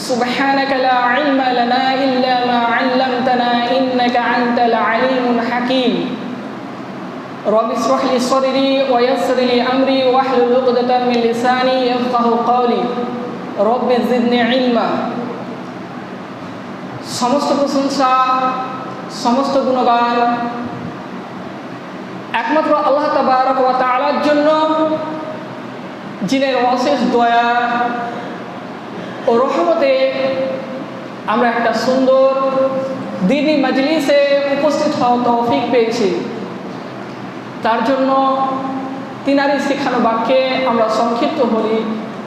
سبحانك لا علم لنا إلا ما علمتنا إنك أنت العليم الحكيم رب اشرح لي صدري ويسر لي أمري واحلل عقدة من لساني يفقه قولي رب زدني علما সমস্ত প্রশংসা সমস্ত গুণগান একমাত্র আল্লাহ তাবারক ওয়া তাআলার জন্য যিনের অশেষ দয়া ও রহমতে আমরা একটা সুন্দর দিনী মজলিসে উপস্থিত হওয়া তৌফিক পেয়েছি। তার জন্য তিনারি শেখানো বাক্যে আমরা সংক্ষিপ্ত বলি,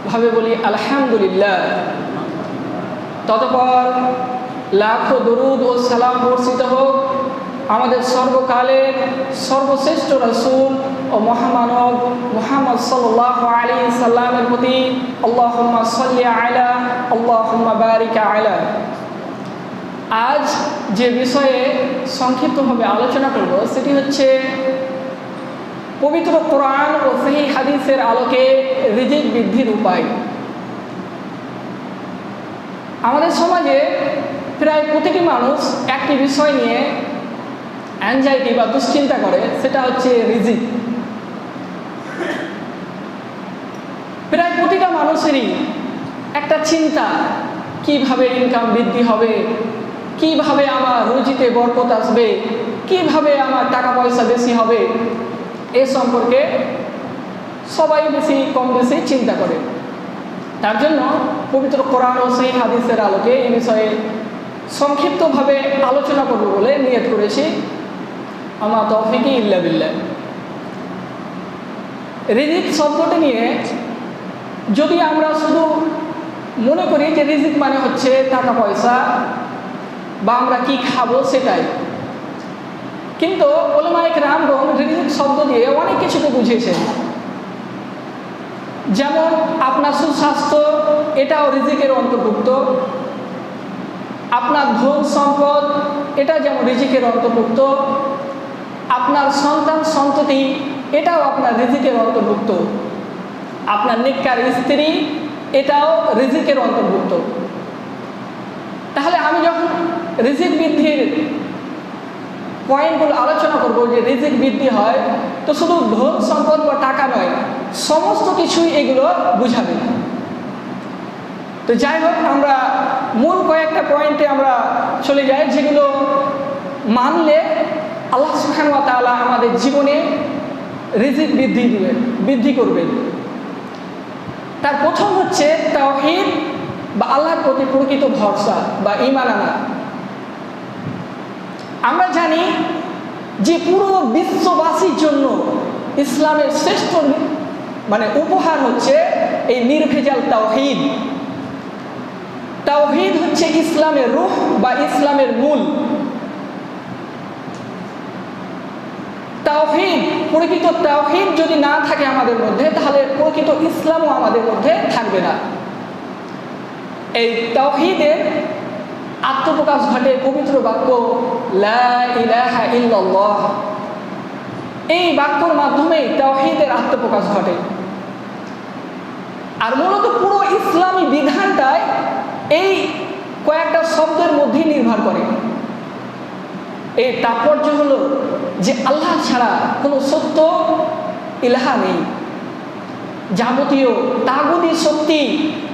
ভাবে বলি, আলহামদুলিল্লাহ। ততপর লাখো দরুদ ও সালাম বর্ষিত হোক। আমাদের সর্বকালের সর্বশ্রেষ্ঠ রসুল ও মহামানব মোহাম্মদ সাল্লাহ আলী সাল্লামের প্রতি আল্লাহম্মা সাল্লি আলা, আল্লাহম্মা বারিকা আয়লা আজ যে বিষয়ে সংক্ষিপ্তভাবে আলোচনা করব, সেটি হচ্ছে পবিত্র কোরআন ও সেই হাদিসের আলোকে রিজিক বৃদ্ধির উপায়। আমাদের সমাজে প্রায় প্রতিটি মানুষ একটি বিষয় নিয়ে অ্যাংজাইটি বা দুশ্চিন্তা করে, সেটা হচ্ছে রিজিক। প্রায় প্রতিটা মানুষেরই একটা চিন্তা, কীভাবে ইনকাম বৃদ্ধি হবে, কীভাবে আমার রুজিতে বরকত আসবে, কীভাবে আমার টাকা পয়সা বেশি হবে, এ সম্পর্কে সবাই বেশি, কম বেশি চিন্তা করে। তার জন্য পবিত্র কোরআন ও সেই হাদিসের আলোকে এই বিষয়ে সংক্ষিপ্তভাবে আলোচনা করব বলে নিয়ত করেছি। আমার তফিকি ইল্লা বিল্লাহ। রিজিক শব্দটি নিয়ে যদি আমরা শুধু মনে করি যে রিজিক মানে হচ্ছে টাকা, পয়সা বা আমরা কি খাব সেটাই। কিন্তু ওলমায়ক রামগণ রিজিক শব্দ দিয়ে অনেক কিছুকে বুঝিয়েছেন। যেমন আপনার সুস্বাস্থ্য, এটাও রিজিকের অন্তর্ভুক্ত। আপনার ধন সম্পদ, এটা যেমন রিজিকের অন্তর্ভুক্ত। আপনার সন্তান সন্ততি, এটাও আপনার রিজিকের অন্তর্ভুক্ত। আপনার নিকার স্ত্রী, এটাও রিজিকের অন্তর্ভুক্ত। তাহলে আমি যখন রিজিক বৃদ্ধির পয়েন্টগুলো আলোচনা করব যে রিজিক বৃদ্ধি হয়, তো শুধু ধন সম্পদ বা টাকা নয়, সমস্ত কিছুই এগুলো বুঝাবে। তো যাই হোক, আমরা মূল কয়েকটা পয়েন্টে আমরা চলে যাই, যেগুলো মানলে আল্লাহ সুখান তালা আমাদের জীবনে রিজিক বৃদ্ধি দিবে, বৃদ্ধি করবেন তার প্রথম হচ্ছে তাওহিদ বা আল্লাহর প্রতি প্রকৃত ভরসা বা ইমান আনা। আমরা জানি যে পুরো বিশ্ববাসীর জন্য ইসলামের শ্রেষ্ঠ মানে উপহার হচ্ছে এই নির্ভেজাল তাওহিদ। তাওহিদ হচ্ছে ইসলামের রূহ বা ইসলামের মূল। তাওহিদ, প্রকৃত তাওহিদ যদি না থাকে আমাদের মধ্যে, তাহলে প্রকৃত ইসলামও আমাদের মধ্যে থাকবে না। এই তাওহিদের আত্মপ্রকাশ ঘটে পবিত্র বাক্য এই বাক্যর মাধ্যমে তাওহিদের আত্মপ্রকাশ ঘটে। আর মূলত পুরো ইসলামী বিধানটাই এই কয়েকটা শব্দের মধ্যেই নির্ভর করে। এই তাৎপর্য হলো যে আল্লাহ ছাড়া কোনো সত্য ইলাহা নেই। যাবতীয় তাগুদি শক্তি,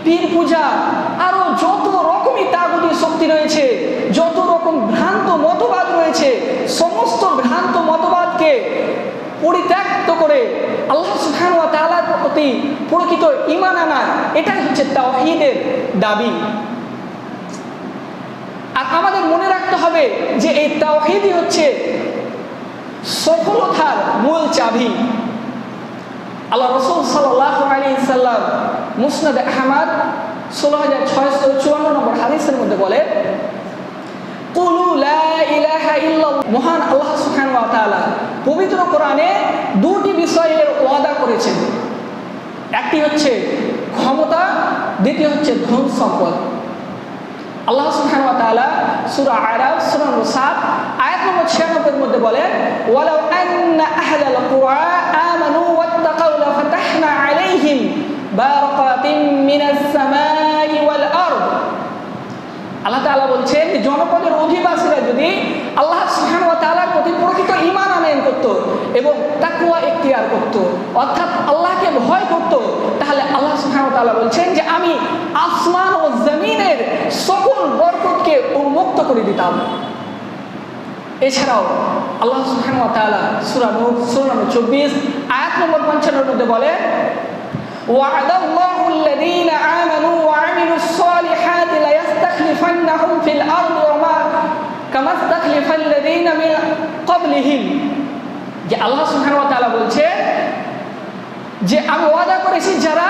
পীর পূজা, আরও যত রকমই তাগুদি শক্তি রয়েছে, যত রকম ভ্রান্ত মতবাদ রয়েছে, সমস্ত ভ্রান্ত মতবাদকে পরিত্যক্ত করে আল্লাহ সুখান ওয়া তালার প্রতি প্রকৃত ইমান আনা, এটাই হচ্ছে তাওহিদের দাবি। আর আমাদের মনে রাখতে হবে যে এই তাওহিদই হচ্ছে সফলতার মূল চাবি। আল্লাহ রসুল সাল্লাম মুসনাদ আহমাদ ষোলো হাজার ছয়শো চুয়ান্ন নম্বর হাদিসের মধ্যে বলে মহান আল্লাহ ওয়া পবিত্র কোরআনে দুটি বিষয়ের ওয়াদা করেছেন। একটি হচ্ছে ক্ষমতা, দ্বিতীয় হচ্ছে ধন সম্পদ। আল্লাহ সুখান সূরা আরাব সুরা 7 আয়াত নম্বর 96 এর মধ্যে বলেন ওয়ালাউ আন্না আহলাল কুরআ আমানু ওয়াত্তাকাউ লাফাতাহনা আলাইহিম বারাকাতিন মিনাস সামাই ওয়াল আরদ। আল্লাহ তাআলা বলছেন জনপদের অধিবাসীরা যদি আল্লাহ সুবহানাহু ওয়া তাআলার প্রতি প্রকৃত ঈমান আনয়ন করত এবং তাকওয়া ইখতিয়ার করত অর্থাৎ আল্লাহকে ভয় করত তাহলে আল্লাহ সুবহানাহু ওয়া তাআলা বলছেন যে আমি আসমান ও জমিনের সকল বরকতকে উন্মুক্ত করে দিতাম এছাড়াও আল্লাহ সুবহানাহু ওয়া তাআলা সূরা নূর সূরা নম্বর 24 আয়াত নম্বর 55 এর মধ্যে বলেন وعد الله الذين آمنوا وعملوا الصالحات ليستخلفنهم في الأرض যে আল্লাহ তাআলা বলছে যে আমি ওয়াদা করেছি যারা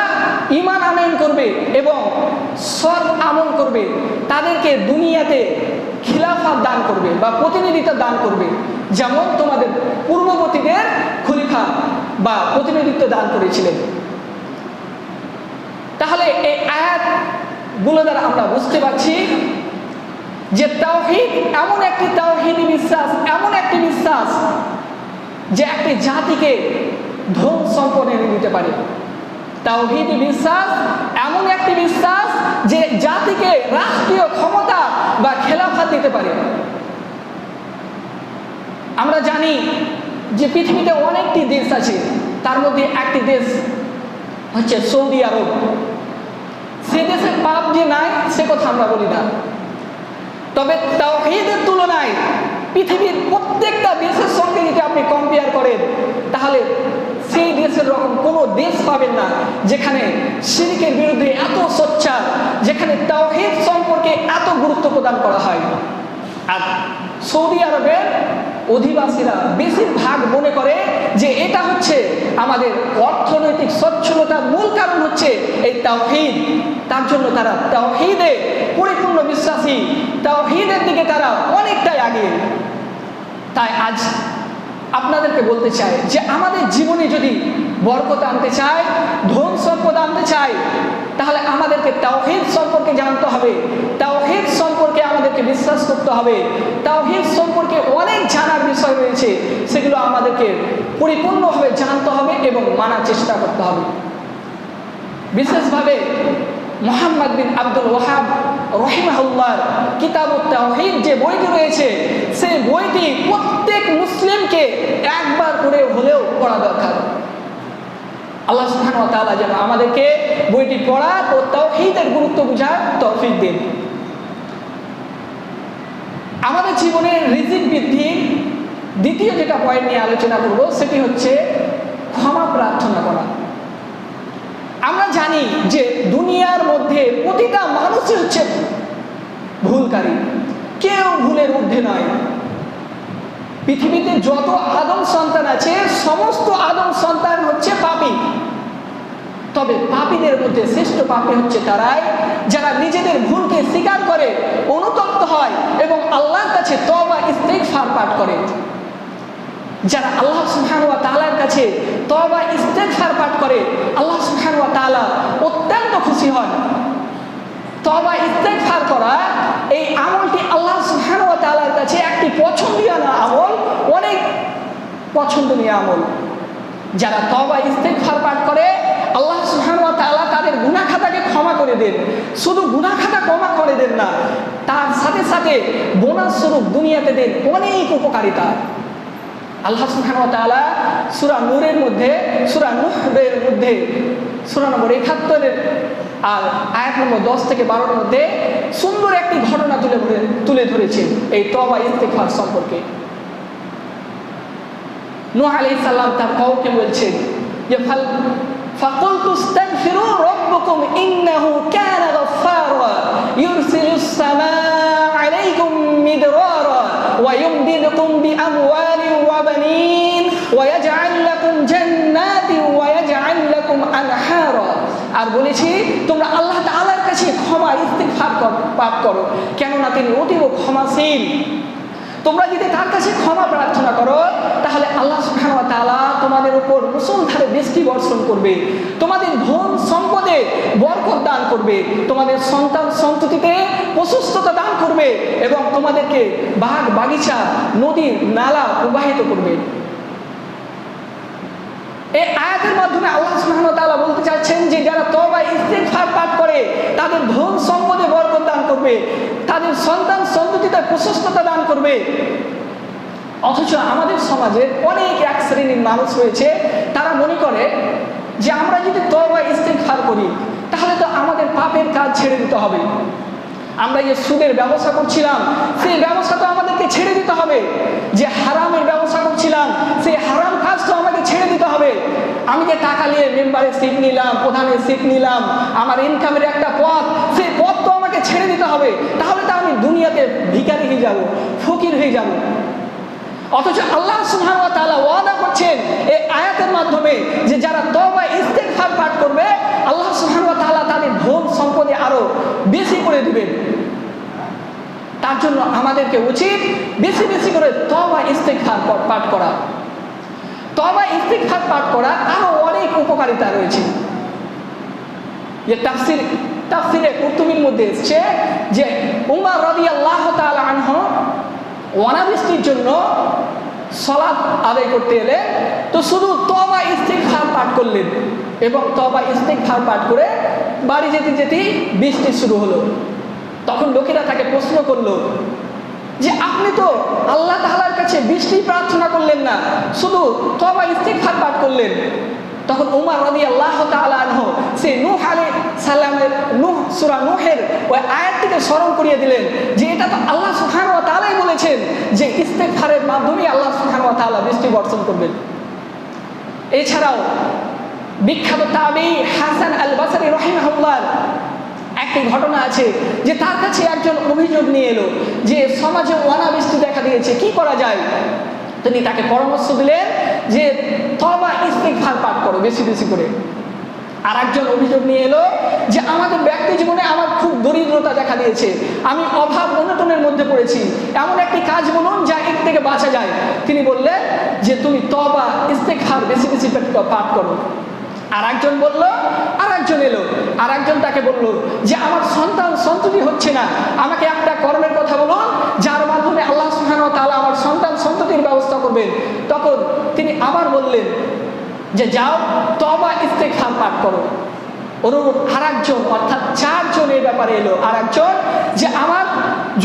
ঈমান আনয়ন করবে এবং সৎ আমল করবে, তাদেরকে দুনিয়াতে খিলাফাত দান করবে বা প্রতিনিধিত্ব দান করবে, যেমন তোমাদের পূর্ববর্তীদের খলিফা বা প্রতিনিধিত্ব দান করেছিলেন। তাহলে এই আয়াতগুলো দ্বারা আমরা বুঝতে পারছি যে তাওহিদ এমন একটি তাওহিদি বিশ্বাস এমন একটি বিশ্বাস যে একটি জাতিকে ধন সম্পদ এনে দিতে পারে। তাওহিদি বিশ্বাস এমন একটি বিশ্বাস যে জাতিকে রাষ্ট্রীয় ক্ষমতা বা খেলাফাত দিতে পারে। আমরা জানি যে পৃথিবীতে অনেকটি দেশ আছে, তার মধ্যে একটি দেশ হচ্ছে সৌদি আরব। সে দেশে পাপ যে নাই, সে কথা আমরা বলি না। তবে তাওহীদের তুলনায় পৃথিবীর প্রত্যেকটা দেশের সঙ্গে যদি আপনি কম্পেয়ার করেন, তাহলে সেই দেশের রকম কোনো দেশ পাবেন না যেখানে সিরিকের বিরুদ্ধে এত সোচ্চার, যেখানে তাওহীদ সম্পর্কে এত গুরুত্ব প্রদান করা হয়। আর সৌদি আরবের অধিবাসীরা বেশিরভাগ মনে করে যে এটা হচ্ছে আমাদের অর্থনৈতিক সচ্ছলতার মূল কারণ হচ্ছে এই তাওহীদ। তার জন্য তারা তাওহীদে পরিপূর্ণ বিশ্বাসী, তাওহীদের দিকে তারা অনেকটাই আগে। তাই আজ আপনাদেরকে বলতে চাই যে আমাদের জীবনে যদি বরকত আনতে চাই ধন সম্পদ আনতে চাই তাহলে আমাদেরকে তাওহিদ সম্পর্কে জানতে হবে। তাওহিদ সম্পর্কে আমাদেরকে বিশ্বাস করতে হবে। তাওহিদ সম্পর্কে অনেক জানার বিষয় রয়েছে, সেগুলো আমাদেরকে পরিপূর্ণভাবে জানতে হবে এবং মানার চেষ্টা করতে হবে। বিশেষভাবে মোহাম্মদ বিন আব্দুল ওয়াহাব রহিমাহুল্লাহ কিতাব তাওহিদ যে বইটি রয়েছে, সেই বইটি প্রত্যেক মুসলিমকে একবার করে হলেও পড়া দরকার। আল্লাহ সুবহানাহু ওয়া তাআলা যেন আমাদেরকে বইটি পড়া ও তাওহীদের গুরুত্ব বোঝার তৌফিক দিন। আমাদের জীবনের রিজিক বৃদ্ধির দ্বিতীয় যেটা পয়েন্ট নিয়ে আলোচনা করব, সেটি হচ্ছে ক্ষমা প্রার্থনা করা। আমরা জানি যে দুনিয়ার মধ্যে প্রতিটা মানুষই হচ্ছে ভুলকারী। কেউ ভুলের ঊর্ধ্বে নয়। পৃথিবীতে যত আদম সন্তান আছে, সমস্ত আদম সন্তান হচ্ছে পাপী। তবে পাপীদের মধ্যে শ্রেষ্ঠ পাপী হচ্ছে তারাই, যারা নিজেদের ভুলকে স্বীকার করে, অনুতপ্ত হয় এবং আল্লাহর কাছে তবা ইস্তেগফার পাঠ করে। যারা আল্লাহ সুহান ওয়া তালার কাছে তওবা ইস্তেগফার পাঠ করে, আল্লাহ সুবহান ওয়া তাআলা অত্যন্ত খুশি হন। তওবা ইস্তেগফার করা এই আমলটি আল্লাহ সুবহান ওয়া তাআলার কাছে একটি পছন্দীয় আমল, অনেক পছন্দনীয় আমল। যারা তওবা ইস্তেগফার পাঠ করে, আল্লাহ সুবহান ওয়া তাআলা তাদের গুনাহ খাতাকে ক্ষমা করে দেন। শুধু গুনাহ খাতা ক্ষমা করে দেন না, তার সাথে সাথে বোনাস স্বরূপ দুনিয়াতে দেন অনেক উপকারিতা। আল্লাহ সুহানতালা সুরা নূরের মধ্যে, সুরা নুহের মধ্যে, সুরা নম্বর একাত্তরের আর আয়াত নম্বর দশ থেকে বারোর মধ্যে সুন্দর একটি ঘটনা তুলে তুলে ধরেছেন এই তবা ইস্তেফার সম্পর্কে। নোহ আলি সাল্লাম তার কাউকে বলছেন যে ফাল ফাকুল তুস্তাগফিরু রাব্বাকুম ইন্নাহু কানা গাফফারা ইউরসিলুস সামা আলাইকুম মিদরা ويمددكم بأموال وبنين ويجعل لكم جنات ويجعل لكم أنهارا আর বলেছি তোমরা আল্লাহ তাআলার কাছে ক্ষমা ইস্তিগফার কর পাপ করো কেননা তিনি অতীব ক্ষমাশীল তোমরা যদি তার কাছে ক্ষমা প্রার্থনা করো, তাহলে আল্লাহ সুবহানাহু তালা তোমাদের উপর মুসলধারে বৃষ্টি বর্ষণ করবে, তোমাদের ধন সম্পদে বরকত দান করবে, তোমাদের সন্তান সন্ততিতে প্রশস্ততা দান করবে এবং তোমাদেরকে বাঘ বাগিচা নদী নালা প্রবাহিত করবে। এই আয়াতের মাধ্যমে আল্লাহ সুবহানাহু বলতে চাচ্ছেন যে যারা তওবা, ইস্তিগফার পাঠ করে, তাদের ধন সম্পদে বরকত দান করবে, তাদের সন্তান সন্ততিতে প্রশস্ততা দান করবে। অথচ আমাদের সমাজে অনেক এক শ্রেণির মানুষ রয়েছে, তারা মনে করে যে আমরা যদি তওবা, ইস্তিগফার করি, তাহলে তো আমাদের পাপের কাজ ছেড়ে দিতে হবে। আমরা যে সুদের ব্যবসা করছিলাম। সেই ব্যবসা তো আমাদেরকে ছেড়ে দিতে হবে। যে হারামের ব্যবসা করছিলাম, সেই হারাম কাজ তো আমাকে ছেড়ে দিতে হবে। আমি যে টাকা নিয়ে মেম্বারের সিট নিলাম, প্রধানের সিট নিলাম, আমার ইনকামের একটা পথ, সেই পথ তো আমাকে ছেড়ে দিতে হবে। তাহলে তো আমি দুনিয়াতে ভিখারি হয়ে যাব, ফকির হয়ে যাব। অথচ আল্লাহ তাআলা ওয়াদা করছেন এই আয়াতের মাধ্যমে যে যারা তওবা ইস্তেগফার পাঠ করবে, আল্লাহ সুবহানাহু ওয়া তাদের ধন সম্পদে আরও বেশি করে দিবেন। তার জন্য আমাদেরকে উচিত বেশি বেশি করে তওবা, ইস্তেগফার প- পাঠ করা। তওবা, ইস্তেগফার পাঠ করা আরও অনেক উপকারিতা রয়েছে। যে তাফসির, তাফসিরে কুতুবির মধ্যে এসছে যে উমর রাদিয়াল্লাহু তাআলা আনহু অনাবৃষ্টির জন্য সলাৎ আদায় করতে এলে তো শুধু তবা ইস্তিগফার পাঠ করলেন এবং তবা ইস্তিগফার পাঠ করে বাড়ি যেতে যেতেই বৃষ্টি শুরু হলো। তখন লোকেরা তাকে প্রশ্ন করল যে, আপনি তো আল্লাহ তাহলার কাছে বৃষ্টি প্রার্থনা করলেন না, শুধু তবা ইস্তিগফার পাঠ করলেন। তখন উমর রাদি আল্লাহ আনহু সে নূহ আলাইহিস সালামের নূহ, সূরা নূহের ওই আয়াতটিকে স্মরণ করিয়ে দিলেন যে এটা তো আল্লাহ সুখান ওয়া তাআলাই বলেছেন যে ইস্তেগফারের মাধ্যমে আল্লাহ সুবহানাহু ওয়া তাআলা বৃষ্টি বর্ষণ করবেন। এছাড়াও বিখ্যাত তাবি হাসান আল বাসারি রহিমাহুল্লাহ একটি ঘটনা আছে যে তার কাছে একজন অভিযোগ নিয়ে এলো যে সমাজে অনাবৃষ্টি দেখা দিয়েছে, কি করা যায়? তিনি তাকে পরামর্শ দিলেন যে ইস্তিগফার পাঠ করো, বেশি বেশি করে। আর একজন অভিযোগ নিয়ে এলো যে আমাদের ব্যক্তি জীবনে আমার খুব দরিদ্রতা দেখা দিয়েছে। আমি অভাব অনটনের মধ্যে পড়েছি। এমন একটি কাজ বলুন যা এর থেকে বাঁচা যায়। তিনি বললেন যে তুমি তবা ইস্তেখার বেশি বেশি পাঠ করো। আর একজন বলল, আর একজন এলো। আর একজন তাকে বলল যে আমার সন্তান সন্ততি হচ্ছে না। আমাকে একটা কর্মের কথা বলুন, যার মাধ্যমে আল্লাহ সুহান তাআলা আমার সন্তান সন্ততির ব্যবস্থা করবেন। তখন তিনি আবার বললেন যে যাও তবা ইস্তেখার পাঠ করো। অনুরূপ আর একজন অর্থাৎ চারজন এই ব্যাপারে এলো। আর একজন যে, আমার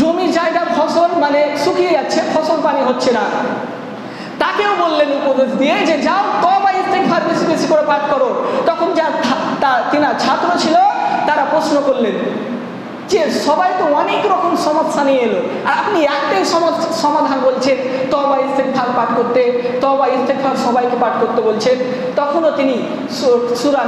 জমি জায়গা ফসল মানে শুকিয়ে যাচ্ছে, ফসল পানি হচ্ছে না। তাকেও বললেন উপদেশ দিয়ে যে, যাও তবা ইস্তেগফার বেশি বেশি করে পাঠ করো। তখন যা তিনা ছাত্র ছিল, তারা প্রশ্ন করলেন যে সবাই তো অনেক রকম সমস্যা নিয়ে এলো। আর আপনি একটাই সমাধান বলছেন তবা ইস্তেগফার পাঠ করতে তবা ইস্তেগফার সবাইকে পাঠ করতে বলছেন। তখনও তিনি সুরা সূরা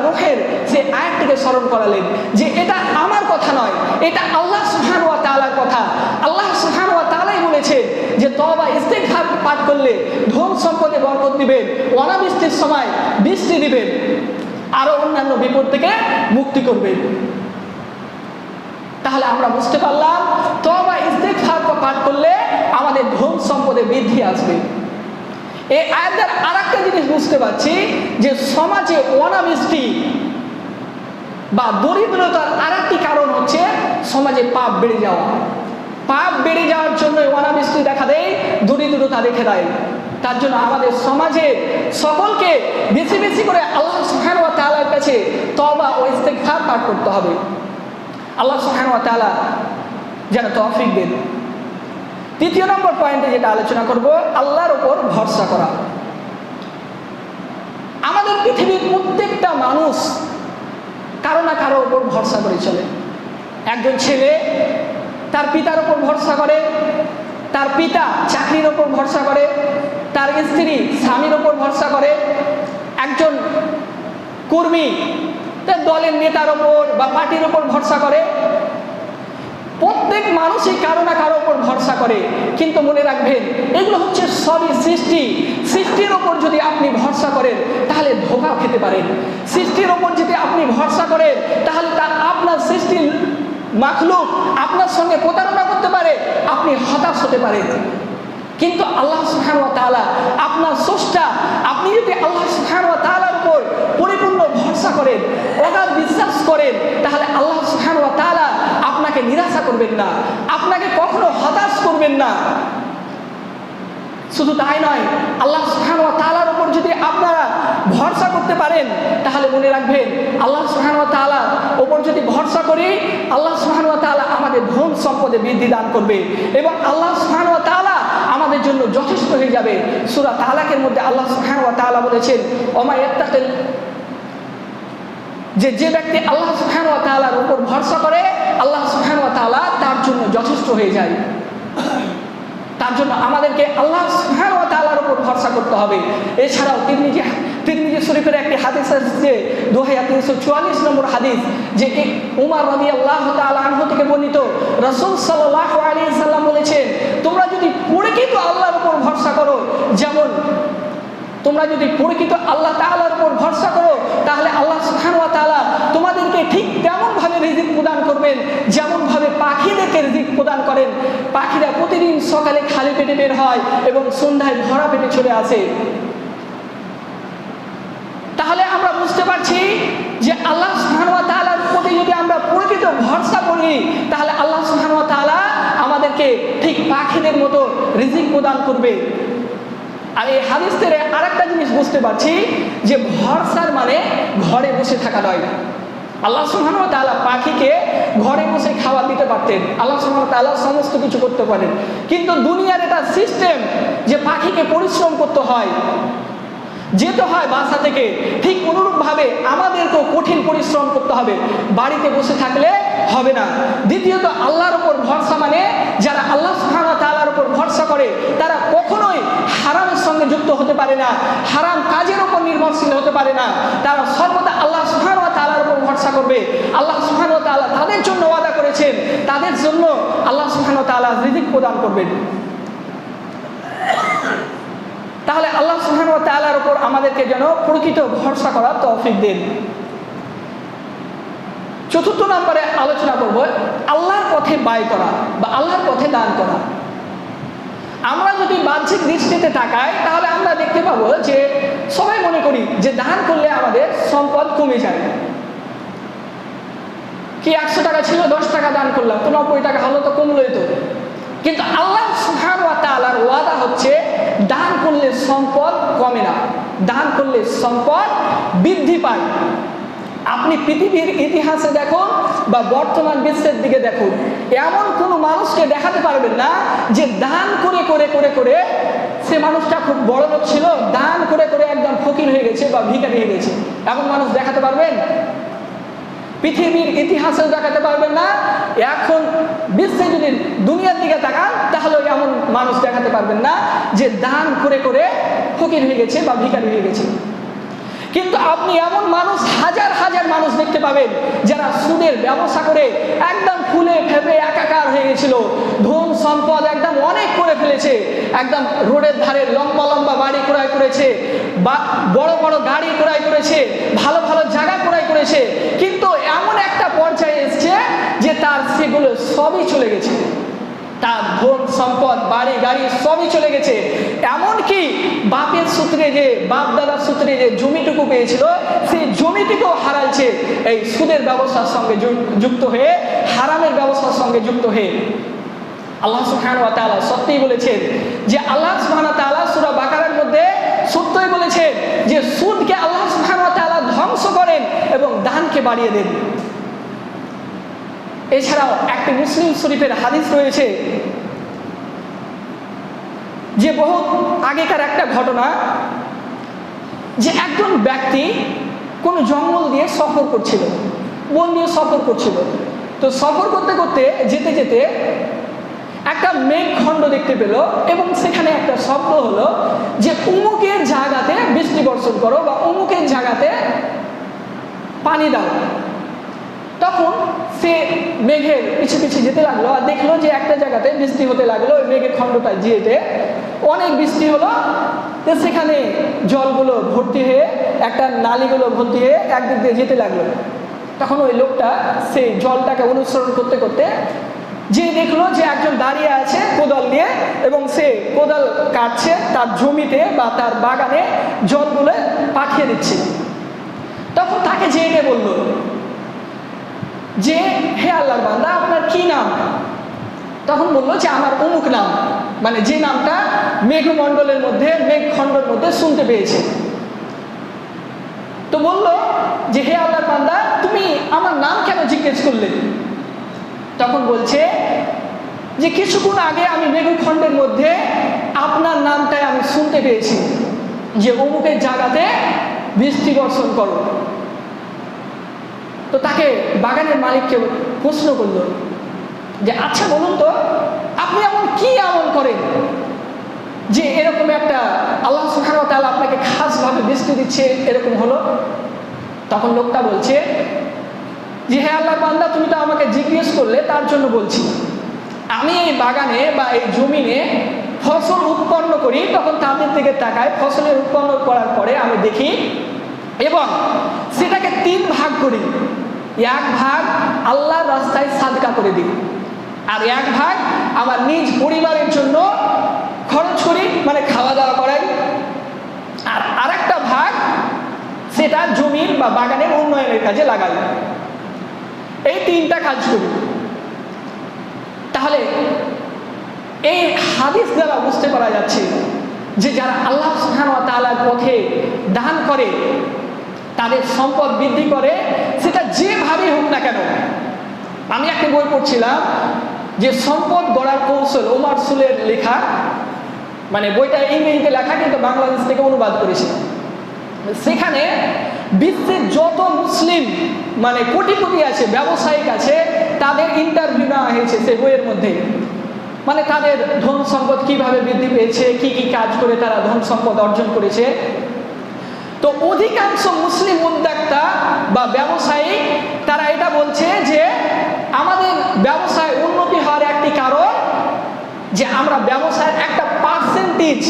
সে আয়াতটিকে স্মরণ করালেন যে এটা আমার কথা নয়, এটা আল্লাহ সুবহানাহু ওয়া তালার কথা। আল্লাহ সুবহানাহু ওয়া তালাই বলেছেন যে তবা ইস্তেগফার পাঠ করলে ধন সম্পদে বরকত দিবেন, অনাবৃষ্টির সময় বৃষ্টি দিবেন আরও অন্যান্য বিপদ থেকে মুক্তি করবেন। তাহলে আমরা বুঝতে পারলাম তবা ইস্তেগফার পাঠ করলে আমাদের ধন সম্পদে বৃদ্ধি আসবে। এই আয়াতের আর একটা জিনিস বুঝতে পারছি, যে সমাজে অনাবৃষ্টি বা দরিদ্রতার আর একটি কারণ হচ্ছে সমাজে পাপ বেড়ে যাওয়া। পাপ বেড়ে যাওয়ার জন্য অনাবৃষ্টি দেখা দেয়, দরিদ্রতা রেখে দেয়। তার জন্য আমাদের সমাজে সকলকে বেশি বেশি করে আল্লাহ সুবহানাহু ওয়া তাআলার কাছে তওবা ও ইস্তেগফার পাঠ করতে হবে। আল্লাহ ওয়া তাআলা যেন তৌফিক দেন। তৃতীয় নম্বর পয়েন্টে যেটা আলোচনা করব, আল্লাহর উপর ভরসা করা। আমাদের পৃথিবীর প্রত্যেকটা মানুষ কারও না কারও উপর ভরসা করে চলে। একজন ছেলে তার পিতার উপর ভরসা করে, তার পিতা চাকরির ওপর ভরসা করে, তার স্ত্রী স্বামীর ওপর ভরসা করে, একজন কর্মী দলের নেতার ওপর বা পার্টির ওপর ভরসা করে। প্রত্যেক মানুষই কারও না কারও ওপর ভরসা করে। কিন্তু মনে রাখবেন, এগুলো হচ্ছে সবই সৃষ্টি। সৃষ্টির ওপর যদি আপনি ভরসা করেন, তাহলে ধোকা খেতে পারেন। সৃষ্টির ওপর যদি আপনি ভরসা করেন, তাহলে তা আপনার সৃষ্টির মাখলুক আপনার সঙ্গে প্রতারণা করতে পারে, আপনি হতাশ হতে পারেন। কিন্তু আল্লাহ সুহান তাআলা আপনার স্রষ্টা, আপনি যদি আল্লাহ সুহান তাআলার উপর পরিপূর্ণ ভরসা করেন, অগাধ বিশ্বাস করেন, তাহলে আল্লাহ সুহান আপনাকে নিরাশা করবেন না, আপনাকে কখনো হতাশ করবেন না। শুধু তাই নয়, আল্লাহ সুহান তালার উপর যদি আপনারা ভরসা করতে পারেন, তাহলে মনে রাখবেন, আল্লাহ সুহান তাআলার ওপর যদি ভরসা করি, আল্লাহ সুহান তাআলা আমাদের ধন সম্পদে বৃদ্ধি দান করবে এবং আল্লাহ সুহান তাআলা আমাদের জন্য যথেষ্ট হয়ে যাবে। সুরা তালাকের মধ্যে আল্লাহ সুহান তাআলা বলেছেন ওমায় এত্তাকেল যে যে ব্যক্তি আল্লাহ সুহান তাআলার উপর ভরসা করে, আল্লাহ সুহান তাআলা তার জন্য যথেষ্ট হয়ে যায়। তার জন্য আমাদেরকে আল্লাহ সুবহান ওয়া তাআলার উপর ভরসা করতে হবে। এছাড়াও তিরমিজি তিরমিজি শরীফের একটি হাদিস আছে দু হাজার তিনশো চুয়াল্লিশ নম্বর হাদিস, যে উমার রবি আল্লাহ আনহু থেকে বর্ণিত, রাসূল সাল্লাল্লাহু আলাইহি সাল্লাম বলেছেন, তোমরা যদি পড়ে কিন্তু আল্লাহর উপর ভরসা করো, যেমন তোমরা যদি পরিচিত আল্লাহ তালার উপর ভরসা করো, তাহলে আল্লাহ সুবহানাহু ওয়া তাআলা তোমাদেরকে ঠিক তেমনভাবে রিজিক প্রদান করবেন, যেমনভাবে পাখিদেরকে রিজিক প্রদান করেন। পাখিরা প্রতিদিন সকালে খালি পেটে বের হয় এবং সন্ধ্যায় ভরা পেটে চলে আসে। তাহলে আমরা বুঝতে পারছি যে আল্লাহ সুবহানাহু ওয়া তাআলার প্রতি যদি আমরা প্রকৃত ভরসা করি, তাহলে আল্লাহ সুবহানাহু ওয়া তাআলা আমাদেরকে ঠিক পাখিদের মতো রিজিক প্রদান করবে। আর এই হাদিস থেকে আরেকটা জিনিস বুঝতে পারছি যে ভরসার মানে ঘরে বসে থাকা নয়। আল্লাহ সুবহানাহু ওয়া তাআলা পাখিকে ঘরে বসে খাবার দিতে পারতেন। আল্লাহ সুহান তাআলা সমস্ত কিছু করতে পারেন। কিন্তু দুনিয়ার এটা সিস্টেম যে পাখিকে পরিশ্রম করতে হয়, যেতে হয় বাসা থেকে, ঠিক অনুরূপভাবে আমাদেরকেও কঠিন পরিশ্রম করতে হবে। বাড়িতে বসে থাকলে হবে না। দ্বিতীয়ত, আল্লাহর উপর ভরসা মানে যারা আল্লাহ উপর ভরসা করে, তারা কখনোই হারামের সঙ্গে যুক্ত হতে পারে না, হারাম কাজের উপর নির্ভরশীল হতে পারে না। তারা সর্বদা আল্লাহ সুবহানাহু ওয়া তালার উপর ভরসা করবে। আল্লাহ সুবহানাহু ওয়া তাআলা তাদের জন্য ওয়াদা করেছেন, তাদের জন্য আল্লাহ সুবহানাহু ওয়া তাআলা রিজিক প্রদান করবেন। তাহলে আল্লাহ সুবহানাহু ওয়া তালার উপর আমাদেরকে যেন প্রকৃত ভরসা করার তৌফিক দেন। চতুর্থ নম্বরে আলোচনা করব, আল্লাহর পথে ব্যয় করা বা আল্লাহর পথে দান করা। আমরা যদি বাহ্যিক দৃষ্টিতে তাকাই, তাহলে আমরা দেখতে পাবো যে সবাই মনে করি যে দান করলে আমাদের সম্পদ কমে যায়। কি একশো টাকা ছিল, দশ টাকা দান করলাম, তো নব্বই টাকা হলো তো কমলোই তো। কিন্তু আল্লাহ সুহান ওয়া তাআলার ওয়াদা হচ্ছে, দান করলে সম্পদ কমে না, দান করলে সম্পদ বৃদ্ধি পায়। আপনি পৃথিবীর ইতিহাসে দেখুন বা বর্তমান বিশ্বের দিকে দেখুন এমন কোনো মানুষকে দেখাতে পারবেন না যে দান করে করে করে করে সে মানুষটা খুব বড় লোক ছিল, দান করে করে একদম ফকির হয়ে গেছে বা ভিকারি হয়ে গেছে। এমন মানুষ দেখাতে পারবেন? পৃথিবীর ইতিহাসে দেখাতে পারবেন না। এখন বিশ্বে যদি দুনিয়ার দিকে তাকান তাহলে এমন মানুষ দেখাতে পারবেন না যে দান করে করে ফকির হয়ে গেছে বা ভিকারি হয়ে গেছে। কিন্তু আপনি এমন মানুষ, হাজার হাজার মানুষ দেখতে পাবেন যারা সুদের ব্যবসা করে একদম ফুলে ফেপে একাকার হয়ে গেছিল। ধন সম্পদ একদম অনেক করে ফেলেছে, একদম রোডের ধারে লম্বা লম্বা বাড়ি ক্রয় করেছে, বা বড় বড় গাড়ি ক্রয় করেছে, ভালো ভালো জায়গা ক্রয় করেছে, কিন্তু এমন একটা পর্যায়ে এসছে যে তার সেগুলো সবই চলে গেছে। তার ধন সম্পদ, বাড়ি, গাড়ি সবই চলে গেছে। এমনকি বাপের সূত্রে যে, বাপ দাদার সূত্রে যে জমিটুকু পেয়েছিল, সেই জমিটুকুও হারালছে। এই সুদের ব্যবসার সঙ্গে যুক্ত হয়ে, হারামের ব্যবসার সঙ্গে যুক্ত হয়ে। আল্লাহ তাআলা সত্যিই বলেছেন যে, আল্লাহ তাআলা সূরা বাকারার মধ্যে সত্যই বলেছেন যে, সুদকে আল্লাহ তাআলা ধ্বংস করেন এবং দানকে বাড়িয়ে দেন। এছাড়াও একটি মুসলিম শরীফের হাদিস রয়েছে যে বহু আগেকার একটা ঘটনা যে একজন ব্যক্তি কোন জঙ্গল দিয়ে সফর করছিল, বন দিয়ে সফর করছিল। তো সফর করতে করতে, যেতে যেতে একটা মেঘখণ্ড দেখতে পেল এবং সেখানে একটা শব্দ হলো যে উমুকের জায়গাতে বৃষ্টি বর্ষণ করো বা উমুকের জায়গাতে পানি দাও। তখন সে মেঘের পিছু পিছু যেতে লাগল আর দেখল যে একটা জায়গাতে বৃষ্টি হতে লাগল, ওই মেঘের খণ্ডটা যেতে অনেক বৃষ্টি হলো। তো সেখানে জলগুলো ভর্তি হয়ে, একটা নালিগুলো ভর্তি হয়ে একদিক দিয়ে যেতে লাগল। তখন ওই লোকটা সেই জলটাকে অনুসরণ করতে করতে যে দেখল যে একজন দাঁড়িয়ে আছে কোদাল নিয়ে এবং সে কোদাল কাটছে তার জমিতে বা তার বাগানে জলগুলো পাঠিয়ে দিচ্ছে। তখন তাকে এনে বলল যে, হে আল্লাহর বান্দা, আপনার কি নাম? তখন বলল যে, আমার অমুক নাম। মানে যে নামটা মেঘমণ্ডলের মধ্যে, মেঘখণ্ডের মধ্যে শুনতে পেয়েছে। তো বলল যে, হে আল্লাহর বান্দা, তুমি আমার নাম কেন জিজ্ঞেস করলে? তখন বলছে যে, কিছুক্ষণ আগে আমি মেঘখণ্ডের মধ্যে আপনার নামটাই আমি শুনতে পেয়েছি। যে অমুকের জায়গাতে বৃষ্টি বর্ষণ করো। তো তাকে বাগানের মালিককে প্রশ্ন করল যে আচ্ছা বলুন তো, আপনি এমন কি আমল করেন যে এরকম একটা আল্লাহ সুখান তাহলে আপনাকে খাসভাবে বৃষ্টি দিচ্ছে, এরকম হলো? তখন লোকটা বলছে, যে হ্যাঁ আল্লাহ বান্দা, তুমি তো আমাকে জিজ্ঞেস করলে, তার জন্য বলছি। আমি এই বাগানে বা এই জমিনে ফসল উৎপন্ন করি, তখন তাদের দিকে তাকায়, ফসলের উৎপন্ন করার পরে আমি দেখি এবং সেটাকে তিন ভাগ করি, এক ভাগ আল্লাহর রাস্তায় সাদকা করে দিই আর এক ভাগ আমার নিজ পরিবারের জন্য খরচ করি মানে খাওয়া দাওয়া করাই। আর আরেকটা ভাগ সেটা জমির বা বাগানের উন্নয়নের কাজে লাগাই। এই তিনটা কাজ করি। তাহলে এই হাদিস দ্বারা বুঝতে পারা যাচ্ছে যে যারা আল্লাহ সুহান তালার পথে দান করে তাদের সম্পদ বৃদ্ধি করে, সেটা যেভাবেই হোক না কেন। আমি একটা বই পড়ছিলাম, যে সম্পদ গড়ার কৌশল ওমার সুলের লেখা মানে বইটা ইংরেজিতে লেখা কিন্তু বাংলাদেশ থেকে অনুবাদ করেছে। সেখানে বিশ্বের যত মুসলিম মানে কোটি কোটি আছে, ব্যবসায়িক আছে, তাদের ইন্টারভিউ নেওয়া হয়েছে সে বইয়ের মধ্যে। মানে তাদের ধন সম্পদ কীভাবে বৃদ্ধি পেয়েছে, কি কি কাজ করে তারা ধন সম্পদ অর্জন করেছে তো অধিকাংশ মুসলিম উদ্যোক্তা বা ব্যবসায়ী, তারা এটা বলছে যে আমাদের ব্যবসায় উন্নতি হওয়ার একটি কারণ যে আমরা ব্যবসায়ের একটা পার্সেন্টেজ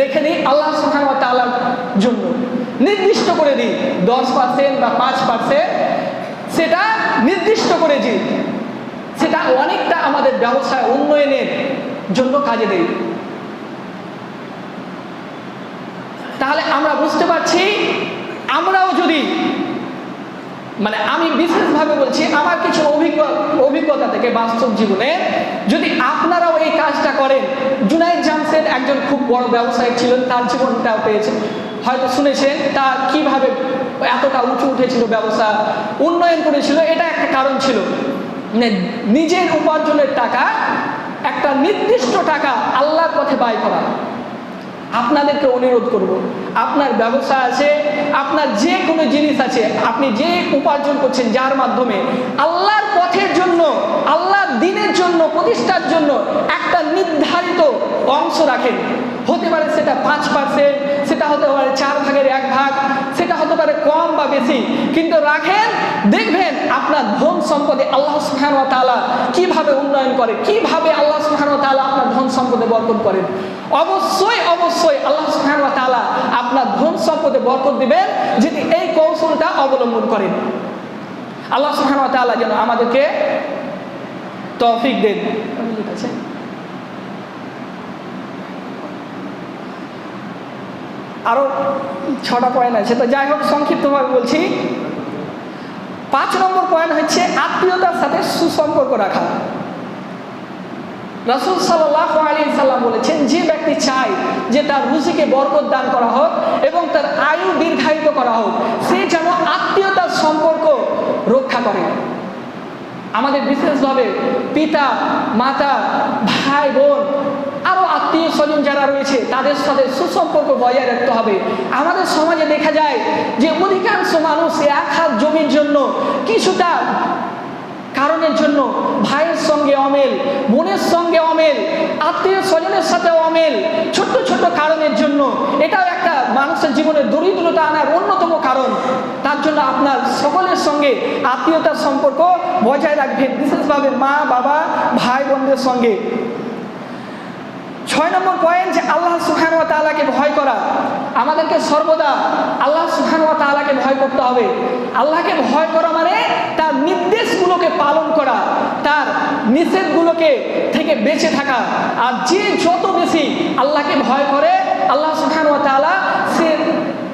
রেখে দিই আল্লাহ সুখান তালার জন্য। নির্দিষ্ট করে দিই, দশ পার্সেন্ট বা পাঁচ পার্সেন্ট সেটা নির্দিষ্ট করে দিই। সেটা অনেকটা আমাদের ব্যবসায় উন্নয়নের জন্য কাজে দেয়। তাহলে আমরা বুঝতে পারছি, আমরাও যদি মানে আমি বিশেষভাবে বলছি, আমার কিছু অভিজ্ঞ, অভিজ্ঞতা থেকে বাস্তব জীবনে, যদি আপনারাও এই কাজটা করেন, জুনাইদ জামশেদ একজন খুব বড় ব্যবসায়ী ছিলেন, তার জীবনটাও পেয়েছেন। হয়তো শুনেছেন, তার কীভাবে এতটা উঁচু উঠেছিল ব্যবসা, উন্নয়ন করেছিল, এটা একটা কারণ ছিল। মানে নিজের উপার্জনের টাকা, একটা নির্দিষ্ট টাকা আল্লাহর পথে ব্যয় করা। আপনাদেরকে অনুরোধ করব, আপনার ব্যবসা আছে, আপনার যে কোনো জিনিস আছে, আপনি যে উপার্জন করছেন যার মাধ্যমে, আল্লাহর পথের জন্য, আল্লাহর দিনের জন্য, প্রতিষ্ঠার জন্য একটা নির্ধারিত অংশ রাখেন। হতে পারে সেটা পাঁচ পার্সেন্ট সেটা হতে পারে চার ভাগের এক ভাগ, সেটা হতে পারে কম বা কিন্তু রাখেন, দেখবেন আপনার ধন সম্পদে আল্লাহ সুহান তালা কীভাবে উন্নয়ন করে, কীভাবে আল্লাহ সুহান তালা আপনার ধন সম্পদে বরকত করেন। অবশ্যই অবশ্যই আল্লাহ সুহান তালা আপনার ধন সম্পদে বরকত দিবেন যদি এই কৌশলটা অবলম্বন করেন। আল্লাহ সুহান তালা যেন আমাদেরকে তৌফিক দেন। ঠিক আছে আরও ছটা পয়েন্ট আছে। তো যাই হোক, সংক্ষিপ্তভাবে বলছি। পাঁচ নম্বর পয়েন্ট হচ্ছে আত্মীয়তার সাথে সুসম্পর্ক রাখা। রসুল সাল্লাহ আলী সাল্লাম বলেছেন, যে ব্যক্তি চায় যে তার রুজিকে বরকত দান করা হোক এবং তার আয়ু দীর্ঘায়িত করা হোক, সে যেন আত্মীয়তার সম্পর্ক রক্ষা করে। আমাদের বিশেষভাবে পিতা, মাতা, ভাই, বোন আরও আত্মীয় স্বজন যারা রয়েছে, তাদের সাথে সুসম্পর্ক বজায় রাখতে হবে। আমাদের সমাজে দেখা যায় যে অধিকাংশ মানুষ এক হাত জমির জন্য, কিছুটা কারণের জন্য ভাইয়ের সঙ্গে অমেল, বোনের সঙ্গে অমেল, আত্মীয় স্বজনের সাথে অমেল, ছোট্ট ছোট্ট কারণের জন্য। এটাও একটা মানুষের জীবনে দরিদ্রতা আনার অন্যতম কারণ। তার জন্য আপনার সকলের সঙ্গে আত্মীয়তার সম্পর্ক বজায় রাখবেন, বিশেষভাবে মা, বাবা, ভাই, বোনদের সঙ্গে। ছয় নম্বর পয়েন্ট যে আল্লাহ সুখান তালাকে ভয় করা। আমাদেরকে সর্বদা আল্লাহ সুহান ওয়া তাআলাকে ভয় করতে হবে। আল্লাহকে ভয় করা মানে তার নির্দেশগুলোকে পালন করা, তার নিষেধগুলোকে থেকে বেঁচে থাকা। আর যে যত বেশি আল্লাহকে ভয় করে, আল্লাহ সুহান ওয়া তাআলা সে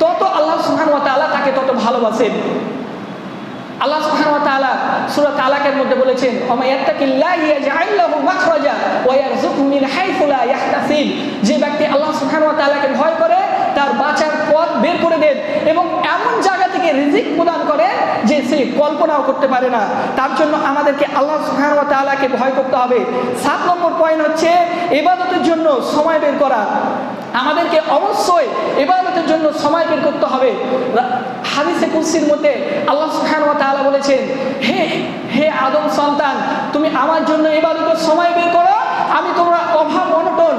তত আল্লাহ সুহান ওয়া তাআলা তাকে তত ভালোবাসেন। আল্লাহ সুবহানাহু ওয়া তাআলা সূরা তালাকের মধ্যে বলেছেন, ওমা ইয়াত্তাকিল্লাহি ইয়াজআল লাহু মাখরাজা ওয়া ইয়ারযুকহু মিন হাইথু লা ইয়াহতাসিব যে ব্যক্তি আল্লাহ সুবহানাহু ওয়া তাআলাকে ভয় করে, তার বাঁচার পথ বের করে দেন এবং এমন জায়গা থেকে রিজিক প্রদান করে যে সে কল্পনাও করতে পারে না। তার জন্য আমাদেরকে আল্লাহ সুবহানাহু ওয়া তাআলাকে ভয় করতে হবে। সাত নম্বর পয়েন্ট হচ্ছে ইবাদতের জন্য সময় বের করা। আমাদেরকে অবশ্যই ইবাদতের জন্য সময় বের করতে হবে। হাদিসে কুরসির মধ্যে আল্লাহ সুবহানাহু ওয়া তাআলা বলেছেন, হে হে আদম সন্তান, তুমি আমার জন্য ইবাদতের সময় বের করো, আমি তোমরা অভাব, অনটন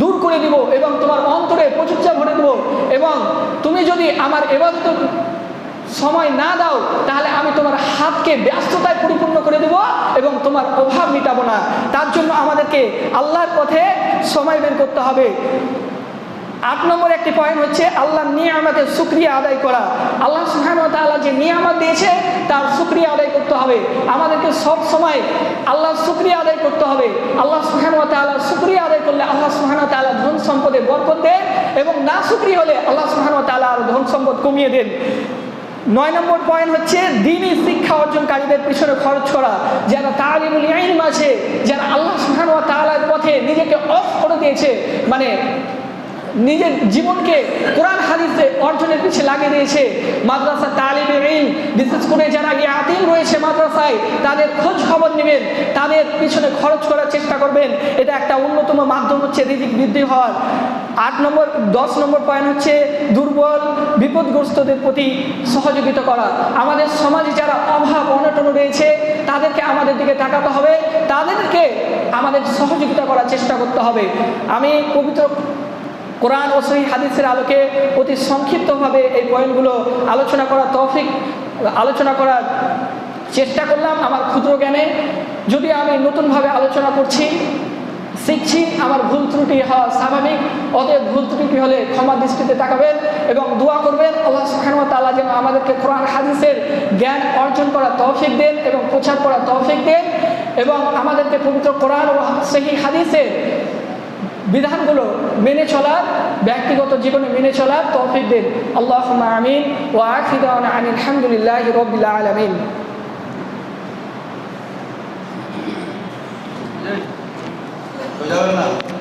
দূর করে দিব এবং তোমার অন্তরে প্রচুরচা ভরে দেব এবং তুমি যদি আমার ইবাদতের সময় না দাও, তাহলে আমি তোমার হাতকে ব্যস্ততায় পরিপূর্ণ করে দেব এবং তোমার অভাব মিটাবো না। তার জন্য আমাদেরকে আল্লাহর পথে সময় বের করতে হবে। আট নম্বর একটি পয়েন্ট হচ্ছে, আল্লাহ নিয়ামতের সুক্রিয়া আদায় করা। আল্লাহ সুহান তাআলা যে নিয়ামত দিয়েছে, তার সুক্রিয়া আদায় করতে হবে। আমাদেরকে সব সময় আল্লাহ সুক্রিয়া আদায় করতে হবে। আল্লাহ সুহান তাআলার সুক্রিয়া আদায় করলে আল্লাহ সুহান তাআলা ধন সম্পদে বরকত দেন এবং না সুক্রিয়া হলে আল্লাহ সুহান তাআলা আর ধন সম্পদ কমিয়ে দেন। নয় নম্বর পয়েন্ট হচ্ছে দিনই শিক্ষা অর্জনকারীদের পিছনে খরচ করা। যারা তালিমুল ইলম আছে, যারা আল্লাহ সুবহানাহু ওয়া তাআলার পথে নিজেকে অফ করে দিয়েছে মানে নিজের জীবনকে কোরআন হাদিসে অর্জনের পিছিয়ে লাগিয়ে দিয়েছে। মাদ্রাসা তালিবে ইলম বিশেষ করে যারা ইয়াতিম রয়েছে মাদ্রাসায়, তাদের খোঁজ খবর নেবেন, তাদের পিছনে খরচ করার চেষ্টা করবেন। এটা একটা অন্যতম মাধ্যম হচ্ছে রিজিক বৃদ্ধি হওয়ার। আট নম্বর, দশ নম্বর পয়েন্ট হচ্ছে দুর্বল, বিপদগ্রস্তদের প্রতি সহযোগিতা করা। আমাদের সমাজে যারা অভাব, অনটন রয়েছে, তাদেরকে আমাদের দিকে তাকাতে হবে। তাদেরকে আমাদের সহযোগিতা করার চেষ্টা করতে হবে। আমি পবিত্র কোরআন ও সহি হাদিসের আলোকে অতি সংক্ষিপ্তভাবে এই পয়েন্টগুলো আলোচনা করা তৌফিক, আলোচনা করার চেষ্টা করলাম আমার ক্ষুদ্র জ্ঞানে। যদি আমি নতুনভাবে আলোচনা করছি, শিখছি, আমার ভুল ত্রুটি হওয়া স্বাভাবিক, অতএব ভুল ত্রুটি হলে ক্ষমা দৃষ্টিতে তাকাবেন এবং দোয়া করবেন। আল্লাহ সুবহানাহু তালা যেন আমাদেরকে কোরআন, হাদিসের জ্ঞান অর্জন করার তৌফিক দেন এবং প্রচার করার তৌফিক দেন এবং আমাদেরকে পবিত্র কোরআন ও সেই হাদিসের বিধানগুলো মেনে চলার, ব্যক্তিগত জীবনে মেনে চলার তৌফিক দিন। আল্লাহ আমিন। ও আলহামদুলিল্লাহ আলমিন। যাবে না?